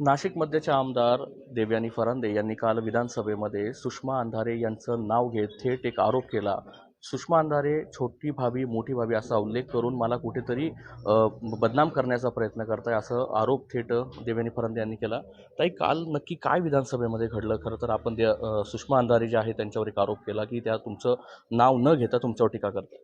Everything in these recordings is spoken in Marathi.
नाशिक आमदार देवयानी फरांदे यांनी काल विधानसभेमध्ये सुषमा अंधारे यांचं नाव घेत थेट एक आरोप केला. सुषमा अंधारे छोटी भावी मोठी भावी असा उल्लेख करून मला कुठेतरी बदनाम करण्याचा प्रयत्न करताय असं आरोप थेट देवयानी फरांदे यांनी केला. ताई काल नक्की काय विधानसभेमध्ये घडलं? खरं तर आपण ते सुषमा अंधारे जे आहे त्यांच्यावर एक आरोप केला की त्या तुमचं नाव न घेता तुमच्यावर टीका करतात.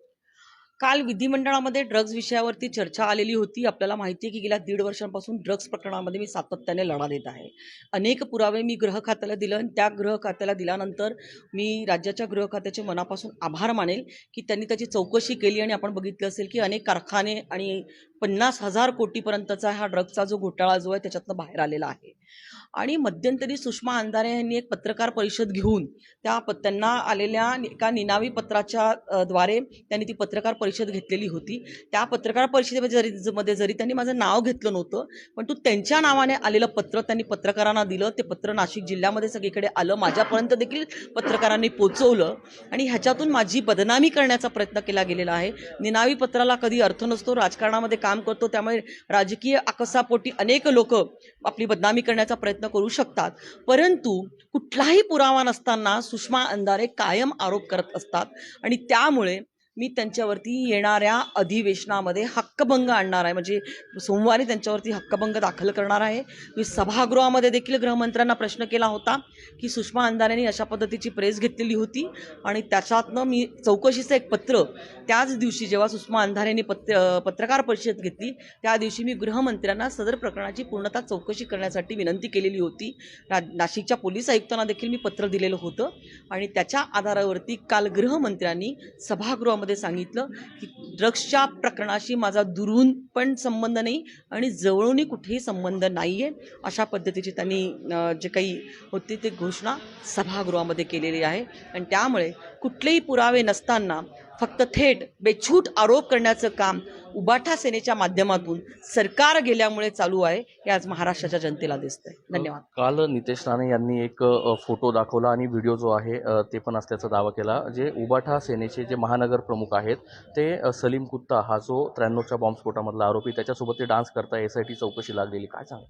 काल विधिमंडळामध्ये ड्रग्ज विषयावरती चर्चा आलेली होती. आपल्याला माहिती आहे की गेल्या दीड वर्षांपासून ड्रग्ज प्रकरणामध्ये मी सातत्याने लढा देत आहे. अनेक पुरावे मी गृह खात्याला दिलं आणि त्या गृह खात्याला दिल्यानंतर मी राज्याच्या गृह खात्याचे मनापासून आभार मानेल की त्यांनी त्याची चौकशी केली आणि आपण बघितलं असेल की अनेक कारखाने आणि पन्नास हजार कोटीपर्यंतचा हा ड्रग्जचा जो घोटाळा जो आहे त्याच्यातनं बाहेर आलेला आहे. आणि मध्यंतरी सुषमा अंधारे यांनी एक पत्रकार परिषद घेऊन त्या प त्यांना आलेल्या एका निनावी पत्राच्या द्वारे त्यांनी ती पत्रकार परिषद घेतलेली होती. त्या पत्रकार परिषदेमध्ये जरी मध्ये जरी त्यांनी माझं नाव घेतलं नव्हतं पण तू त्यांच्या नावाने आलेलं पत्र त्यांनी पत्रकारांना दिलं. ते पत्र नाशिक जिल्ह्यामध्ये सगळीकडे आलं. माझ्यापर्यंत देखील पत्रकारांनी पोचवलं. आणि ह्याच्यातून माझी बदनामी करण्याचा प्रयत्न केला गेलेला आहे. निनावी पत्राला कधी अर्थ नसतो राजकारणामध्ये काम करतो त्यामुळे राजकीय आकसापोटी अनेक लोक आपली बदनामी करण्याचा प्रयत्न करू शकतात. परंतु कुठलाही पुरावा नसताना सुषमा अंधारे कायम आरोप करत असतात. आणि त्यामुळे मी त्यांच्यावरती येणाऱ्या अधिवेशनामध्ये हक्कभंग आणणार आहे. म्हणजे सोमवारी त्यांच्यावरती हक्कभंग दाखल करणार आहे. मी सभागृहामध्ये देखील गृहमंत्र्यांना प्रश्न केला होता की सुषमा अंधारेंनी अशा पद्धतीची प्रेस घेतलेली होती आणि त्याच्यातनं मी चौकशीचं एक पत्र त्याच दिवशी जेव्हा सुषमा अंधारेंनी पत्र पत्रकार परिषद घेतली त्या दिवशी मी गृहमंत्र्यांना सदर प्रकरणाची पूर्णतः चौकशी करण्यासाठी विनंती केलेली होती. रा नाशिकच्या पोलीस आयुक्तांना देखील मी पत्र दिलेलं होतं आणि त्याच्या आधारावरती काल गृहमंत्र्यांनी सभागृहामध्ये सांगितलं की ड्रग्सच्या प्रकरणाशी माझा दुरून पण संबंध नाही आणि जवळूनही कुठेही संबंध नाही आहे अशा पद्धतीची त्यांनी जे काही होती ते घोषणा सभागृहामध्ये केलेली आहे. आणि त्यामुळे कुठलेही पुरावे नसताना फक्त थेट बेछूट आरोप करण्याचं काम उबाठा सेनेच्या माध्यमातून सरकार गेल्यामुळे चालू आहे हे आज महाराष्ट्राच्या जनतेला दिसतंय. धन्यवाद. काल नितेश राणे यांनी एक फोटो दाखवला आणि व्हिडिओ जो आहे ते पण असल्याचा दावा केला. जे उबाठा सेनेचे जे महानगर प्रमुख आहेत ते सलीम कुत्ता हा जो त्र्याण्णवच्या बॉम्बस्फोटामधला आरोपी त्याच्यासोबत ते डान्स करता एस आय टी चौकशी लागलेली. काय सांग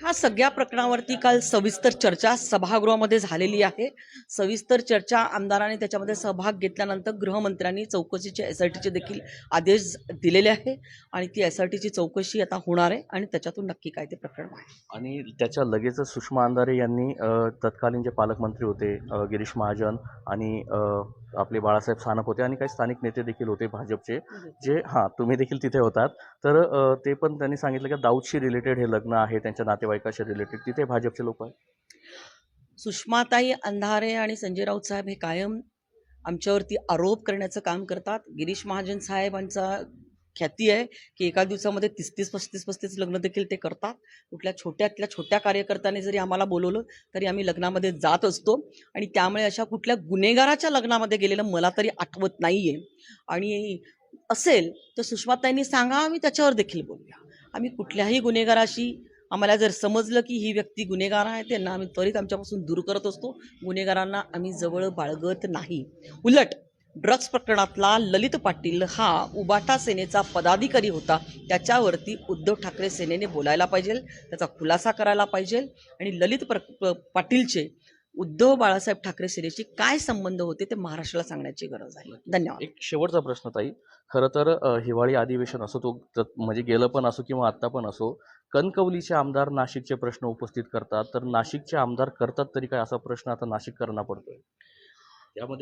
ह्या सगळ्या प्रकरणावरती काल सविस्तर चर्चा सभागृहामध्ये झालेली आहे. सविस्तर चर्चा आमदारांनी त्याच्यामध्ये सहभाग घेतल्यानंतर गृहमंत्र्यांनी चौकशीचे एस आय टीचे देखील आदेश दिलेले आहे आणि ती एस आय टीची चौकशी आता होणार आहे आणि त्याच्यातून नक्की काय ते प्रकरण आहे. आणि त्याच्या लगेचच सुषमा अंधारे यांनी तत्कालीन जे पालकमंत्री होते गिरीश महाजन आणि आपले बाळासाहेब सानप होते आणि काही स्थानिक नेते देखील होते भाजपचे जे हां तुम्ही देखील तिथे होतात. तर ते पण त्यांनी सांगितलं की दाऊदशी रिलेटेड हे लग्न आहे त्यांच्या नातेवाईकाशी रिलेटेड तिथे भाजपचे लोक आहेत. सुषमाताई अंधारे आणि संजय राऊत साहेब हे कायम आमच्यावरती आरोप करण्याचं काम करतात. गिरीश महाजन साहेबांचा ख्याती आहे की एका दिवसामध्ये तीस तीस पस्तीस पस्तीस लग्न देखील ते करतात. कुठल्या छोट्यातल्या छोट्या कार्यकर्त्याने जरी आम्हाला बोलवलं तरी आम्ही लग्नामध्ये जात असतो. आणि त्यामुळे अशा कुठल्या गुन्हेगाराच्या लग्नामध्ये गेलेलं मला तरी आठवत नाही आहे आणि असेल तर सुषमाताईंनी सांगा आम्ही त्याच्यावर देखील बोलूया. आम्ही कुठल्याही गुन्हेगाराशी आम्हाला जर समजलं की ही व्यक्ती गुन्हेगार आहे त्यांना आम्ही त्वरित आमच्यापासून दूर करत असतो. गुन्हेगारांना आम्ही जवळ बाळगत नाही. उलट ड्रग्ज प्रकरणातला ललित पाटील हा उबाटा सेनेचा पदाधिकारी होता. त्याच्यावरती उद्धव ठाकरे सेनेने बोलायला पाहिजे त्याचा खुलासा करायला पाहिजे आणि ललित प्र पाटीलचे उद्धव बाळासाहेब ठाकरे सेनेशी काय संबंध होते ते महाराष्ट्राला सांगण्याची गरज आहे. धन्यवाद. एक शेवटचा प्रश्न ताई. खरं तर हिवाळी अधिवेशन असो तो म्हणजे गेलं पण असो किंवा आत्ता पण असो कणकवलीचे आमदार नाशिकचे प्रश्न उपस्थित करतात. तर नाशिकचे आमदार करतात तरी काय असा प्रश्न आता नाशिककरांना पडतोय?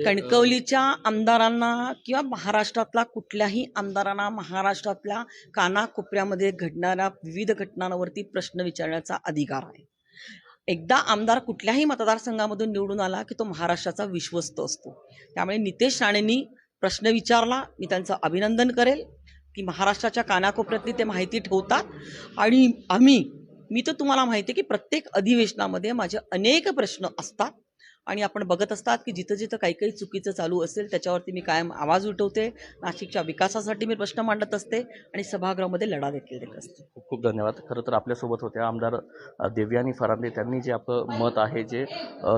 कणकवलीच्या आमदारांना किंवा महाराष्ट्रातल्या कुठल्याही आमदारांना महाराष्ट्रातल्या कानाकोपऱ्यामध्ये घडणाऱ्या विविध घटनांवरती प्रश्न विचारण्याचा अधिकार आहे. एकदा आमदार कुठल्याही मतदारसंघामधून निवडून आला की तो महाराष्ट्राचा विश्वस्त असतो. त्यामुळे नितेश राणेंनी प्रश्न विचारला मी त्यांचं अभिनंदन करेल की महाराष्ट्राच्या कानाकोपऱ्यातली ते माहिती ठेवतात. आणि आम्ही मी तर तुम्हाला माहिती आहे की प्रत्येक अधिवेशनामध्ये माझे अनेक प्रश्न असतात. आणि आपण बघत असतात की जिथं जिथं काही काही चुकीचं चालू असेल त्याच्यावरती मी कायम आवाज उठवते. नाशिकच्या विकासासाठी मी प्रश्न मांडत असते आणि सभागृहामध्ये लढा देखील देत असते. खूप खूप धन्यवाद. खरं तर आपल्यासोबत होत्या आमदार देवयानी फरांदे. त्यांनी जे आपलं मत आहे जे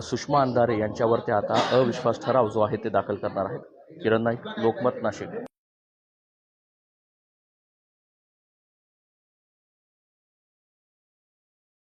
सुषमा अंधारे यांच्यावर ते आता अविश्वास ठराव जो आहे ते दाखल करणार आहेत. किरण नाईक लोकमत नाशिक.